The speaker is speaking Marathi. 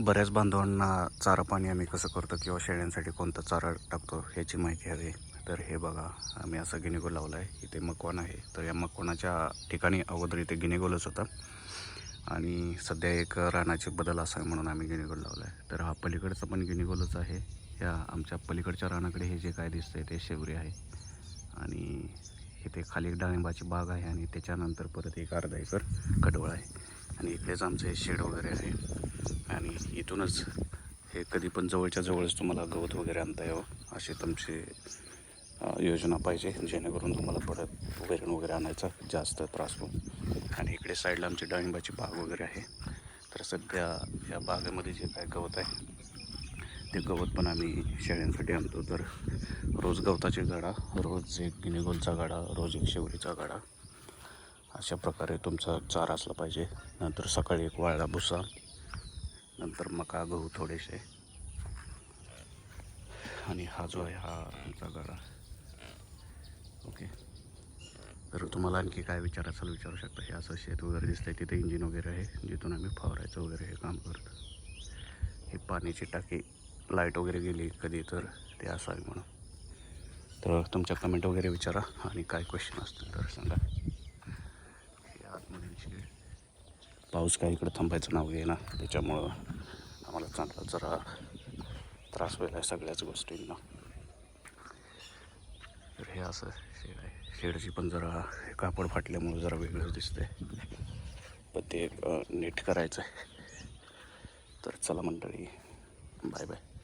बऱ्याच बांधवांना चारा पाणी आम्ही कसं करतो किंवा शेळ्यांसाठी कोणता चारा टाकतो ह्याची माहिती हवी. तर हे बघा आम्ही असा गिनेगोल लावला आहे इथे मकवान आहे. तर या मकवानाच्या ठिकाणी अगोदर इथे गिनेगोलच होता. आणि सध्या एक रानाचे बदल असावे म्हणून आम्ही गिनेगोल लावला आहे तर हा पलीकडचा पण गिनेगोलच आहे. या आमच्या पलीकडच्या रानाकडे हे जे काय दिसतं आहे ते शेवरी आहे. आणि इथे खाली एक डाळिंबाची बाग आहे आणि त्याच्यानंतर परत एक अर्धा एकर कडवळ आहे. आणि इकडेच आमचं हे शेड वगैरे आहे. आणि इथूनच हे कधी पण जवळच्या जवळच तुम्हाला गवत वगैरे आणता यावं अशी तुमची योजना पाहिजे जेणेकरून तुम्हाला परत वैरण वगैरे आणायचा जास्त त्रास होईल. आणि इकडे साईडला आमची डाळिंबाची बाग वगैरे आहे. तर सध्या या बागेमध्ये जे काय गवत आहे ते गवत पण आम्ही शेळ्यांसाठी आणतो. तर रोज गवताची गाडा रोज एक गिनीगोलचा गाडा रोज एक शेवरीचा गाडा अशा प्रकारे तुमचा चारा असला पाहिजे. नंतर सकाळी एक वाळला भुसा नंतर मका गहू थोडेसे. आणि हा जो आहे हा आमचा गाडा. ओके. तर तुम्हाला आणखी काय विचार असेल विचारू शकता. हे असं शेत वगैरे दिसतंय तिथे इंजिन वगैरे आहे जिथून आम्ही फवारायचं वगैरे हे काम करतो. ही पाण्याची टाकी लाइट वगैरे गेली कधी तर ते असावी म्हणून. तर तुमच्या कमेंट वगैरे विचारा. आणि काय क्वेश्चन असतील तर सांगा. हे आतमधील शेड पाऊस काय इकडं थांबायचं नाव घेईना त्याच्यामुळं आम्हाला चांगला जरा त्रास व्हायला आहे सगळ्याच गोष्टींना. तर हे असं शेड आहे. शेडची पण जरा हे कापड फाटल्यामुळं जरा वेगळंच दिसतंय. पण ते नीट करायचं आहे तर चला मंडळी बाय बाय.